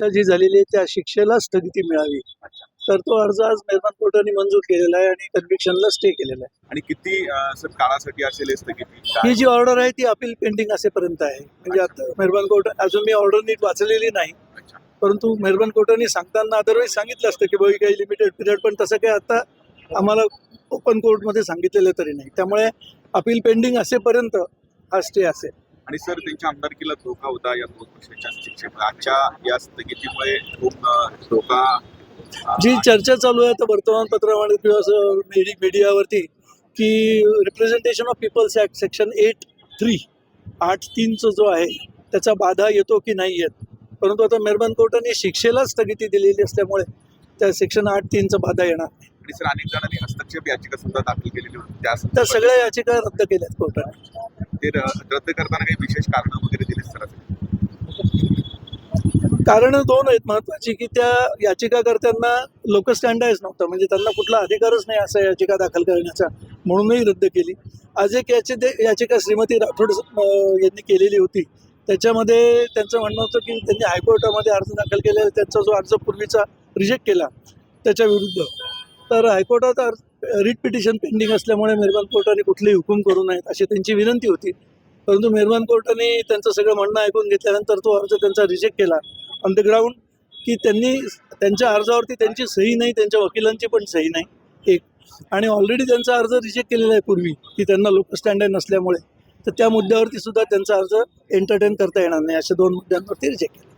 शिक्षा जी झालेली आहे त्या शिक्षेला स्थगिती मिळावी. तर तो अर्ज आज मेहरबान कोर्टाने मंजूर केलेला आहे आणि कन्व्हिक्शनला स्टे केलेला आहे. आणि किती अं, सर काळासाठी असेल हे स्थगिती? काय? ही जी ऑर्डर आहे ती अपील पेंडिंग असेपर्यंत आहे. म्हणजे आता मेहरबान कोर्ट अजून मी ऑर्डर नीट वाचलेली नाही. अच्छा. परंतु मेहरबान कोर्टाने सांगताना अदरवाईज सांगितलं असतं की बाबा ही काही लिमिटेड पिरियड पण तसं काही आता आम्हाला ओपन कोर्टमध्ये सांगितलेलं तरी नाही. त्यामुळे अपील पेंडिंग असेपर्यंत हा स्टे असेल. आणि सर त्यांच्या आमदारकीला धोका होता या दोन वर्षाच्या शिक्षेमुळे आजच्या या स्थगितीमुळे खूप धोका जी चर्चा चालू आहे आता वर्तमानपत्रामध्ये किंवा मीडियावरती की representation of people's act section eight three आठ तीनचा जो आहे त्याचा बाधा येतो की नाही येत? परंतु आता मेहरबान कोर्टाने शिक्षेला स्थगिती दिलेली असल्यामुळे त्या सेक्शन आठ तीनचा बाधा येणार नाही. अनेक जणांनी हस्तक्षेप याचिका सुद्धा दाखल केलेली होती. त्या सगळ्या याचिका रद्द केल्यात कोर्टाने. ते रद्द करताना काही विशेष कारण वगैरे दिले सर कारण दोन आहेत महत्वाची की त्या याचिकाकर्त्यांना लोक स्टँडाईज नव्हतं. म्हणजे त्यांना कुठला अधिकारच नाही असं याचिका दाखल करण्याचा. म्हणूनही रद्द केली. आज एक याची याचिका श्रीमती राठोड यांनी केलेली होती. त्याच्यामध्ये त्यांचं म्हणणं होतं की त्यांनी हायकोर्टामध्ये अर्ज दाखल केलेला त्यांचा जो अर्ज पूर्वीचा रिजेक्ट केला त्याच्या विरुद्ध. तर हायकोर्टात रिट पिटिशन पेंडिंग असल्यामुळे मेहरबान कोर्टाने कुठलेही हुकूम करू नयेत अशी त्यांची विनंती होती. परंतु मेहरबान कोर्टाने त्यांचं सगळं म्हणणं ऐकून घेतल्यानंतर तो अर्ज त्यांचा रिजेक्ट केला. ऑन द ग्राउंड की त्यांनी त्यांच्या अर्जावरती त्यांची सही नाही त्यांच्या वकिलांची पण सही नाही. एक. आणि ऑलरेडी त्यांचा अर्ज रिजेक्ट केलेला आहे पूर्वी की त्यांना लोक स्टँडर्ड नसल्यामुळे. तर त्या मुद्द्यावरती सुद्धा त्यांचा अर्ज एंटरटेन करता येणार नाही अशा दोन मुद्द्यांवरती रिजेक्ट केला.